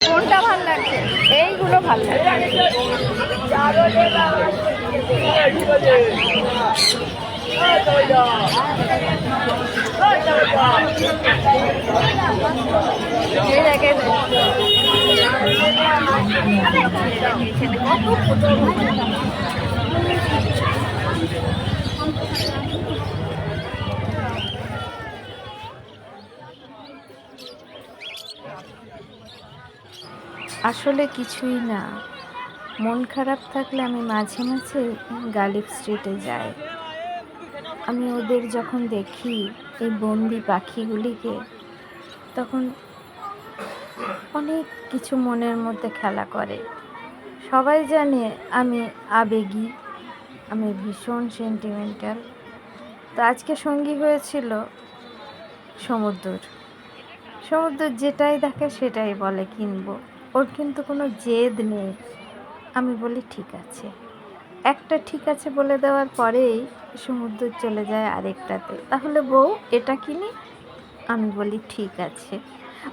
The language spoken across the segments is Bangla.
কোনটা ভালো লাগছে এইগুলো ভালো লাগছে। আসলে কিছুই না। মন খারাপ থাকলে আমি মাঝে মাঝে গালিব স্ট্রিটে যাই। আমি ওদের যখন দেখি, এই বন্দি পাখিগুলিকে, তখন অনেক কিছু মনের মধ্যে খেলা করে। সবাই জানে আমি আবেগী, আমি ভীষণ সেন্টিমেন্টাল তো আজকে সঙ্গী হয়েছিল সমুদ্র সমুদ্র যেটাই দেখে সেটাই বলে কিনবো। ওর কিন্তু কোনো জেদ নেই। আমি বলি, ঠিক আছে। একটা ঠিক আছে বলে দেওয়ার পরেই সমুদ্র চলে যায় আরেকটাতে। তাহলে বউ, এটা কিনি? আমি বলি, ঠিক আছে।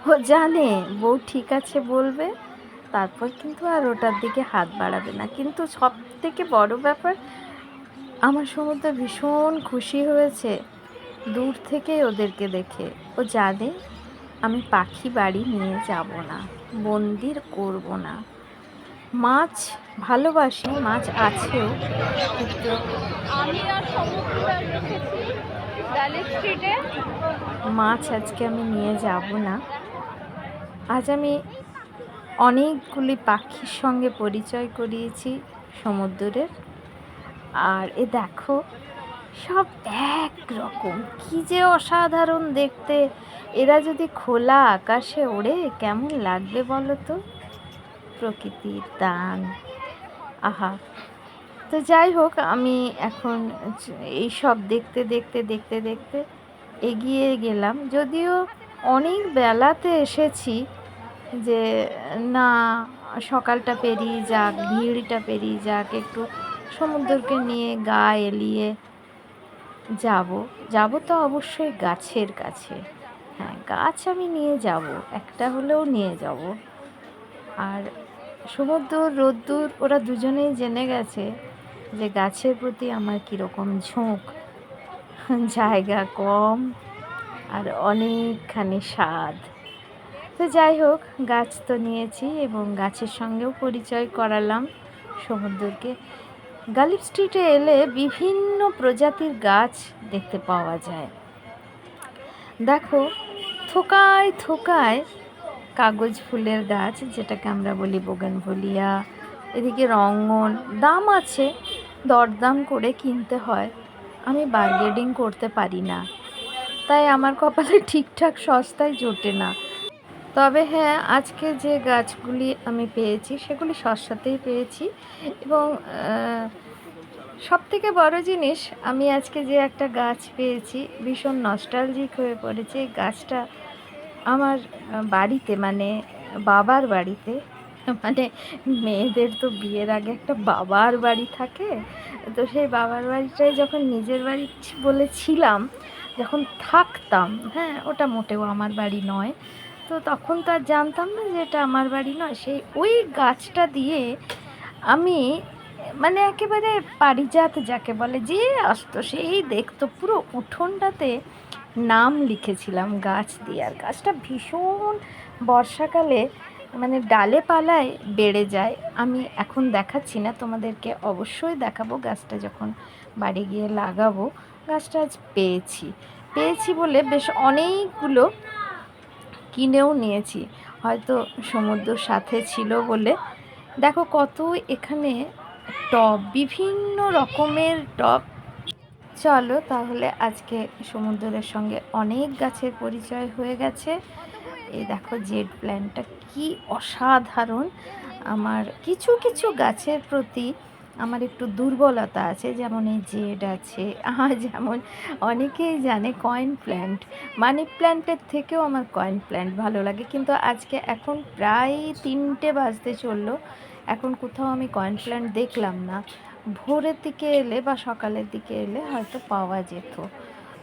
ও জানে, বউ ঠিক আছে বলবে, তারপর কিন্তু আর ওটার দিকে হাত বাড়াবে না। কিন্তু সব থেকে বড় ব্যাপার, আমার সমুদ্র ভীষণ খুশি হয়েছে দূর থেকে ওদেরকে দেখে। ও জানে, আমি পাখি বাড়ি নিয়ে যাব না। বন্দির করব না। মাছ ভালোবাসি মাছ আছেও মাছ আজকে আমি নিয়ে যাব না। আজ আমি অনেকগুলি পাখির সঙ্গে পরিচয় করিয়েছি সমুদ্রের। আর এ দেখো সব এক রকম কী যে অসাধারণ দেখতে। এরা যদি খোলা আকাশে ওড়ে, কেমন লাগবে বলো তো? প্রকৃতির দান। আহা। তো যাই হোক, আমি এখন এই সব দেখতে দেখতে দেখতে দেখতে এগিয়ে গেলাম। যদিও অনেক বেলাতে এসেছি যে, না, সকালটা পেরিয়ে যাক, ভিড়টা পেরিয়ে যাক, একটু সমুদ্রকে নিয়ে গা এলিয়ে যাব। যাব তো অবশ্যই গাছের কাছে। হ্যাঁ গাছ আমি নিয়ে যাব, একটা হলেও নিয়ে যাব। আর সমুদ্র, রোদ্দুর, ওরা দুজনেই জেনে গেছে যে গাছের প্রতি আমার কীরকম ঝোঁক। জায়গা কম আর অনেকখানি স্বাদ। তো যাই হোক, গাছ তো নিয়েছি এবং গাছের সঙ্গেও পরিচয় করালাম সমুদ্রকে। গালিব স্ট্রিটে এলে বিভিন্ন প্রজাতির গাছ দেখতে পাওয়া যায়। দেখো, থোকায় থোকায় কাগজ ফুলের গাছ, যেটাকে আমরা বলি বোগানভলিয়া, এদিকে রঙন দাম আছে, দরদাম করে কিনতে হয়। আমি বার্গেডিং করতে পারি না। তাই আমার কপালে ঠিকঠাক সস্তায় জোটে না। তবে হ্যাঁ আজকে যে গাছগুলি আমি পেয়েছি, সেগুলি সস্তাতেই পেয়েছি এবং সব থেকে বড় জিনিস, আমি আজকে যে একটা গাছ পেয়েছি, ভীষণ নস্টালজিক হয়ে পড়েছে। এই গাছটা আমার বাড়িতে মানে বাবার বাড়িতে মানে মেয়েদের তো বিয়ের আগে একটা বাবার বাড়ি থাকে। তো সেই বাবার বাড়িটাই যখন নিজের বাড়ি বলেছিলাম, যখন থাকতাম হ্যাঁ ওটা মোটেও আমার বাড়ি নয়। তো তখন তো আর জানতাম না যে এটা আমার বাড়ি নয়। সেই ওই গাছটা দিয়ে আমি মানে একেবারে পারিজাত যাকে বলে, যে আসতো সেই দেখতো পুরো উঠোনটাতে নাম লিখেছিলাম গাছ দিয়ে। আর গাছটা ভীষণ বর্ষাকালে মানে ডালে পালায় বেড়ে যায়। আমি এখন দেখাচ্ছি না, তোমাদেরকে অবশ্যই দেখাবো গাছটা যখন বাড়ি গিয়ে লাগাবো। গাছটা আজ পেয়েছি। পেয়েছি বলে বেশ অনেকগুলো কিনেও নিয়েছি। হয়তো সমুদ্র সাথে ছিল বলে। দেখো কত এখানে টব বিভিন্ন রকমের টব চলো তাহলে আজকে সমুদ্রের সঙ্গে অনেক গাছের পরিচয় হয়ে গেছে। এই দেখো জেড প্ল্যান্টটা কি অসাধারণ। আমার কিছু কিছু গাছের প্রতি আমার একটু দুর্বলতা আছে, যেমন এই জেড আছে যেমন অনেকেই জানে কয়েন প্ল্যান্ট মানি প্ল্যান্টের থেকেও আমার কয়েন প্ল্যান্ট ভালো লাগে, কিন্তু আজকে এখন প্রায় তিনটে বাজতে চলল, এখন কোথাও আমি কয়েন প্ল্যান্ট দেখলাম না। ভোরের দিকে এলে বা সকালের দিকে এলে হয়তো পাওয়া যেত।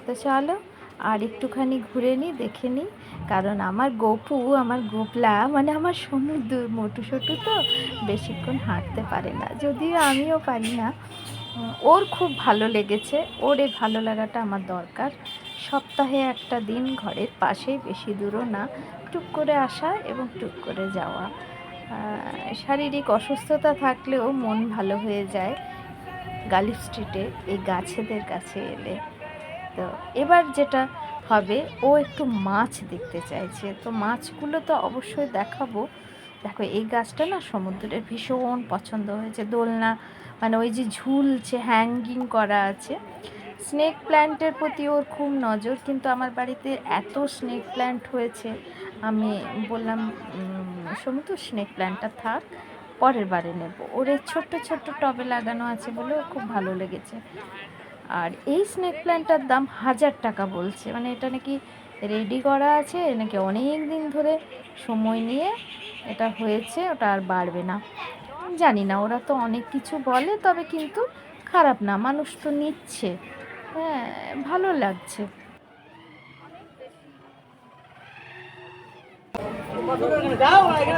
তো চলো আর একটুখানি ঘুরে নিই দেখে নিই কারণ আমার গপু, আমার গোপলা মানে আমার সমুদ্র, মোটু সোটু তো বেশিক্ষণ হাঁটতে পারে না। যদিও আমিও পারি না। ওর খুব ভালো লেগেছে। ওর এই ভালো লাগাটা আমার দরকার। সপ্তাহে একটা দিন ঘরের পাশেই, বেশি দূরও না। টুক করে আসা এবং টুক করে যাওয়া। শারীরিক অসুস্থতা থাকলেও মন ভালো হয়ে যায় গালিফ স্ট্রিটে, এই গাছেদের কাছে এলে। তো এবার যেটা হবে, ও একটু মাছ দেখতে চাইছে। তো মাছগুলো তো অবশ্যই দেখাবো। দেখো, এই গাছটা না সমুদ্রের ভীষণ পছন্দ হয়েছে। দোলনা মানে ওই যে ঝুলছে হ্যাঙ্গিং করা আছে। স্নেক প্ল্যান্টের প্রতি ওর খুব নজর, কিন্তু আমার বাড়িতে এত স্নেক প্ল্যান্ট হয়েছে। আমি বললাম সমুদ্র স্নেক প্ল্যান্টটা থাক, পরের বারে নেব। ওর এই ছোট্ট ছোট্ট টবে লাগানো আছে বলে খুব ভালো লেগেছে। আর এই স্নেক প্ল্যান্টটার দাম হাজার টাকা বলছে। মানে এটা নাকি রেডি করা আছে, নাকি অনেক দিন ধরে সময় নিয়ে এটা হয়েছে, ওটা আর বাড়বে না। জানি না, ওরা তো অনেক কিছু বলে, তবে কিন্তু খারাপ না, মানুষ তো নিচ্ছে। হ্যাঁ ভালো লাগছে।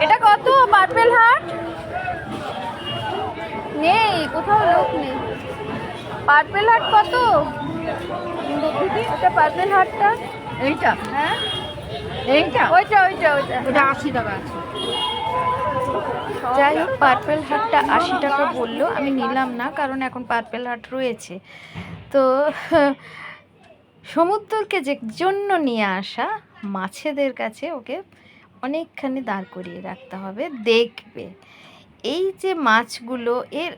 এটা কত? পার্পেল হাট? নেই, কোথাও লোক নেই। পার্পেল হাট কত? এটা পার্পেল হাটটা? এইটা? হ্যাঁ? এইটা? ওইটা ওইটা ওইটা। ওটা আশি টাকা আছে। যাই হোক পার্পেল হাটটা আশি টাকা বলল আমি নিলাম না কারণ এখন পার্পেল হাট রয়েছে। তো সমুদ্রকে যে জন্য নিয়ে আসা মাছেদের কাছে ওকে অনেকখানি দাঁড় করিয়ে রাখতে হবে দেখবে। এই যে মাছগুলো এর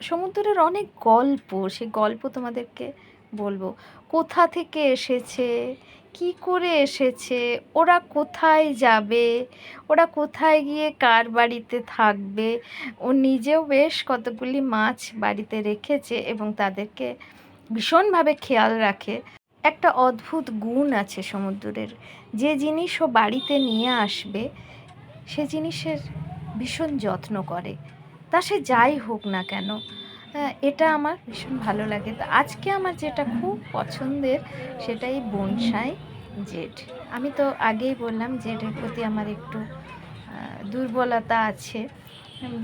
সমুদ্রের অনেক গল্প সে গল্প তোমাদেরকে বলব। কোথা থেকে এসেছে? কি করে এসেছে? ওরা কোথায় যাবে? ওরা কোথায় গিয়ে কার বাড়িতে থাকবে? ও নিজেও বেশ কতগুলি মাছ বাড়িতে রেখেছে এবং তাদেরকে ভীষণভাবে খেয়াল রাখে। একটা অদ্ভুত গুণ আছে সমুদ্রের। যে জিনিস ও বাড়িতে নিয়ে আসবে, সে জিনিসের ভীষণ যত্ন করে। তা সে যাই হোক না কেন এটা আমার ভীষণ ভালো লাগে। তো আজকে আমার যেটা খুব পছন্দের সেটাই বনসাই জেড আমি তো আগেই বললাম জেডের প্রতি আমার একটু দুর্বলতা আছে।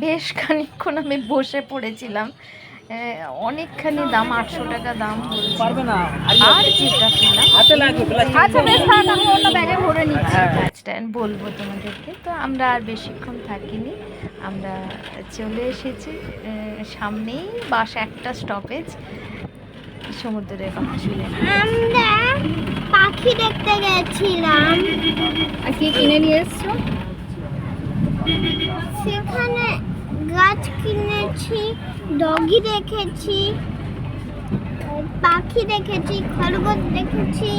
বেশ খানিক্ষণ আমি বসে পড়েছিলাম অনেকখানি দাম আটশো টাকা দাম। পারবে না। আর যেটা পেলাম প্লাস্টিক। আচ্ছা বেশ থাক আমি অন্য ব্যাগে ভরে নিচ্ছি। গাছটা বলব তোমাদেরকে। তো আমরা আর বেশিক্ষণ থাকিনি। আমরা চলে এসেছি সামনেই বাস একটা স্টপেজ সমুদ্রের কথা শুনে। আমরা পাখি দেখতে গেছিলাম। আর কি কিনে নিয়ে এসছো? সেখানে গাছ কিনেছি ডগি দেখেছি পাখি দেখেছি খরগোশ দেখেছি।